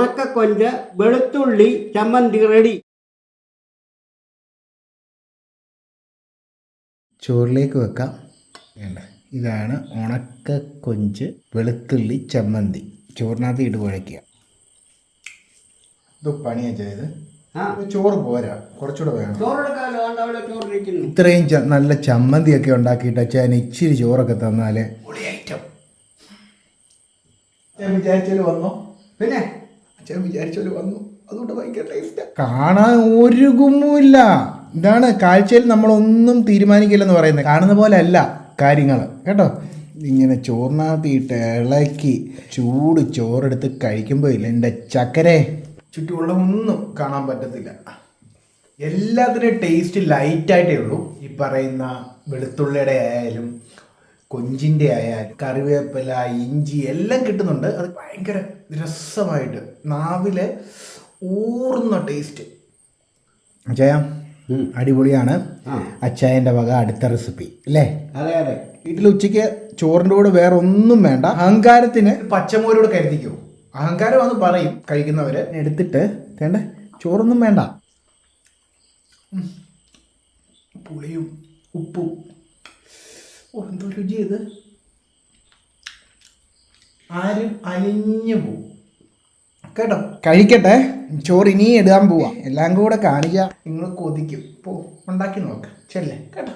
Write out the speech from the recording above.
ഉണക്കക്കൊഞ്ച് വെളുത്തുള്ളി ചമ്മന്തി റെഡി. ചോറിലേക്ക് വെക്കാം. ഇതാണ് ഉണക്ക കൊഞ്ച് വെളുത്തുള്ളി ചമ്മന്തി. ചോറിനകത്ത് ഇട്ട് കുഴയ്ക്കുക. ഇത് പണിയാ ചെയ്ത് ചോറ് പോരാ. കുറച്ചുകൂടെ വേണം. ഇത്രയും നല്ല ചമ്മന്തിയൊക്കെ ഉണ്ടാക്കിയിട്ട് അച്ഛൻ ഇച്ചിരി ചോറൊക്കെ തന്നാൽ ഐറ്റം. ഞാൻ വിചാരിച്ചാലും വന്നോ. പിന്നെ? അച്ഛൻ വിചാരിച്ചാലും വന്നു. അതുകൊണ്ട് ഭയങ്കര ടേസ്റ്റാണ് കാണാൻ ഒരു ഗുമ്മില്ല ഇതാണ് കാഴ്ചയിൽ നമ്മളൊന്നും തീരുമാനിക്കില്ലെന്ന് പറയുന്നത്. കാണുന്ന പോലെ അല്ല കാര്യങ്ങൾ കേട്ടോ? ഇങ്ങനെ ചോറിനകത്തിയിട്ട് ഇളക്കി ചൂട് ചോറെടുത്ത് കഴിക്കുമ്പോൾ ഇല്ല എന്റെ ചക്കരെ? ചുറ്റുമുള്ള ഒന്നും കാണാൻ പറ്റത്തില്ല. എല്ലാത്തിനും ടേസ്റ്റ് ലൈറ്റായിട്ടേ ഉള്ളൂ. ഈ പറയുന്ന വെളുത്തുള്ളിയുടെ ആയാലും കൊഞ്ചിന്റെ ആയാലും കറിവേപ്പില ഇഞ്ചി എല്ലാം കിട്ടുന്നുണ്ട്. അത് ഭയങ്കര രസമായിട്ട് നാവിലെ ഊർന്ന ടേസ്റ്റ് അച്ചായ. അടിപൊളിയാണ്. അച്ചായന്റെ വക അടുത്ത റെസിപ്പി അല്ലേ? അതെ അതെ. വീട്ടിൽ ഉച്ചയ്ക്ക് ചോറിന്റെ കൂടെ വേറെ ഒന്നും വേണ്ട. അഹങ്കാരത്തിന് പച്ചമോരോട് കരുതിക്കോ. അത് പറയും കഴിക്കുന്നവര്. എടുത്തിട്ട് വേണ്ട ചോറൊന്നും വേണ്ട. പുളിയും ഉപ്പും. ഓ എന്തോ രുചി ഇത്. ആരും അലിഞ്ഞു പോവും. കേട്ടോ? കഴിക്കട്ടെ. ചോറ് ഇനി ഇടാൻ പോവാ. എല്ലാം കൂടെ കാണിക്കാം. നിങ്ങൾ കൊതിക്കും. പോ ഉണ്ടാക്കി നോക്ക്. ചെല്ലേ. കേട്ടോ?